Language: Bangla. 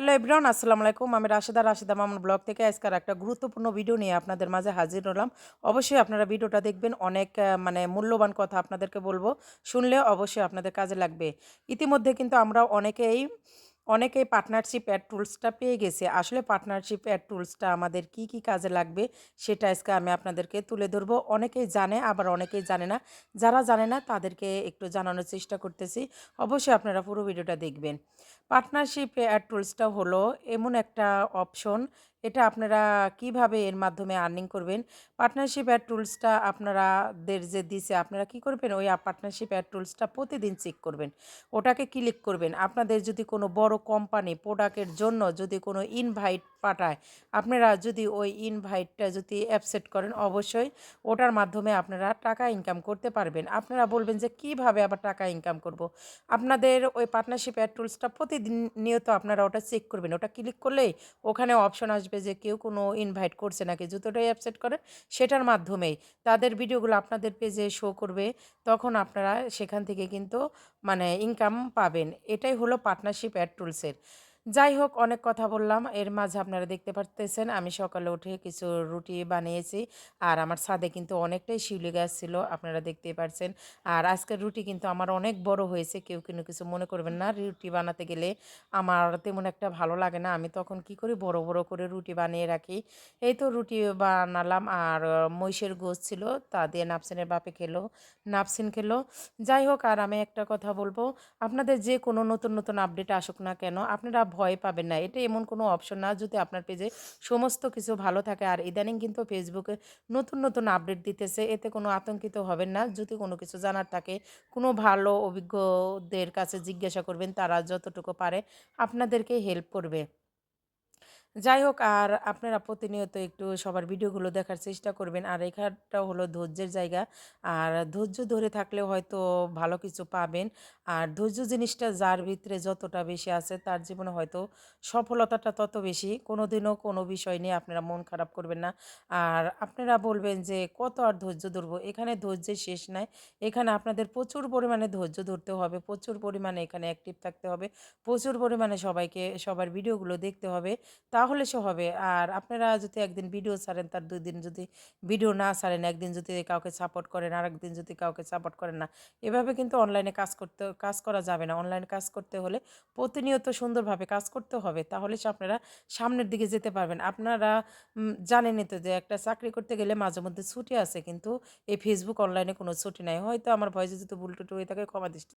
হ্যালো এভরিওয়ান, আসসালামু আলাইকুম। আমি রাশেদা রাশেদা মামুন ব্লগ থেকে আজকের একটা গুরুত্বপূর্ণ ভিডিও নিয়ে আপনাদের মাঝে হাজির হলাম। অবশ্যই আপনারা ভিডিওটা দেখবেন, অনেক মানে মূল্যবান কথা আপনাদেরকে বলব। শুনলে অবশ্যই আপনাদের কাজে লাগবে। ইতিমধ্যে কিন্তু আমরা অনেকেই অনেকেই পার্টনারশিপ অ্যাড টুলসটা পেয়ে গেছে। আসলে পার্টনারশিপ অ্যাড টুলসটা আমাদের কি কি কাজে লাগবে সেটা আজকে আমি আপনাদেরকে তুলে ধরবো। অনেকেই জানে, আবার অনেকেই জানে না। যারা জানে না, তাদেরকে একটু জানানোর চেষ্টা করতেছি। অবশ্যই আপনারা পুরো ভিডিওটা দেখবেন। পার্টনারশিপ অ্যাড টুলসটা হলো এমন একটা অপশন এটা আপনারা কীভাবে এর মাধ্যমে আর্নিং করবেন? পার্টনারশিপ অ্যাড টুলসটা আপনারাদের যে দিছে, আপনারা কি করবেন? ওই পার্টনারশিপ অ্যাড টুলসটা প্রতিদিন চেক করবেন। ওটাকে ক্লিক করবেন। আপনাদের যদি কোনো বড় কোম্পানি প্রোডাক্টের জন্য যদি কোনো ইনভাইট পাঠায়। আপনারা যদি ওই ইনভাইটটা যদি অ্যাপসেট করেন, অবশ্যই ওটার মাধ্যমে আপনারা টাকা ইনকাম করতে পারবেন। আপনারা বলবেন যে, কীভাবে আবার টাকা ইনকাম করব। আপনাদের ওই পার্টনারশিপ অ্যাড টুলসটা প্রতিদিন নিয়ত আপনারা ওটা চেক করবেন। ওটা ক্লিক করলেই ওখানে অপশন আসবে যে, কেউ কোনো ইনভাইট করছে নাকি। যতটাই অ্যাপসেট করেন সেটার মাধ্যমেই তাদের ভিডিওগুলো আপনাদের পেজে শো করবে। তখন আপনারা সেখান থেকে কিন্তু মানে ইনকাম পাবেন। এটাই হলো পার্টনারশিপ অ্যাড টুলসের যাই হোক, অনেক কথা বললাম। এর মাঝে আপনারা দেখতে পারতেছেন, আমি সকালে উঠে কিছু রুটি বানিয়েছি আর আমার ছাদে কিন্তু অনেকটাই শিউলি গাছ ছিল, আপনারা দেখতেই পারছেন। আর আজকের রুটি কিন্তু আমার অনেক বড় হয়েছে, কেউ কিন্তু কিছু মনে করবেন না। রুটি বানাতে গেলে আমার তেমন একটা ভালো লাগে না, আমি তখন কি করি, বড় বড় করে রুটি বানিয়ে রাখি। এই তো রুটি বানালাম আর মহিষের গোছ ছিল, তা দিয়ে নাপসিনের বাপে খেলো নাপসিন খেলো। যাই হোক, আর আমি একটা কথা বলব, আপনাদের যে কোনো নতুন নতুন আপডেট আসুক না কেন, আপনারা ভয় পাবেন না। এটা এমন কোনো অপশন না যদি আপনার পেজে সমস্ত কিছু ভালো থাকে। আর ইদানিং কিন্তু ফেসবুকে নতুন নতুন আপডেট দিতেছে। এতে কোনো আতঙ্কিত হবেন না। যদি কোনো কিছু জানার থাকে, কোনো ভালো অভিজ্ঞদের কাছে জিজ্ঞাসা করবেন, তারা যতটুকু পারে আপনাদেরকে হেল্প করবে। যাই হোক, আর আপনারা প্রতিনিয়ত একটু সবার ভিডিওগুলো দেখার চেষ্টা করবেন। আর এখানটা হলো ধৈর্যের জায়গা। আর ধৈর্য ধরে থাকলে হয়তো ভালো কিছু পাবেন। আর ধৈর্য জিনিসটা যার ভিতরে যতটা বেশি আছে, তার জীবনে হয়তো সফলতাটা তত বেশি। কোনো দিনও কোনো বিষয় নিয়ে আপনারা মন খারাপ করবেন না। আর আপনারা বলবেন যে, কত আর ধৈর্য ধরবো? এখানে ধৈর্যের শেষ নাই। এখানে আপনাদের প্রচুর পরিমাণে ধৈর্য ধরতে হবে। প্রচুর পরিমাণে এখানে অ্যাক্টিভ থাকতে হবে। প্রচুর পরিমাণে সবাইকে, সবার ভিডিওগুলো দেখতে হবে। তাহলে সে হবে। আর আপনারা যদি একদিন ভিডিও ছাড়েন, তার দুই দিন যদি ভিডিও না ছাড়েন, একদিন যদি কাউকে সাপোর্ট করেন আর একদিন যদি কাউকে সাপোর্ট করেন না, এভাবে কিন্তু অনলাইনে কাজ করতে, কাজ করা যাবে না। অনলাইনে কাজ করতে হলে প্রতিনিয়ত সুন্দরভাবে কাজ করতে হবে, তাহলে সে আপনারা সামনের দিকে যেতে পারবেন। আপনারা জানেনই তো যে একটা চাকরি করতে গেলে মাঝে মধ্যে ছুটি আছে, কিন্তু এই ফেসবুক অনলাইনে কোনো ছুটি নাই। হয়তো আমার ভয়েসে যদি ভুল টুটু হয়ে থাকে, ক্ষমা দৃষ্টি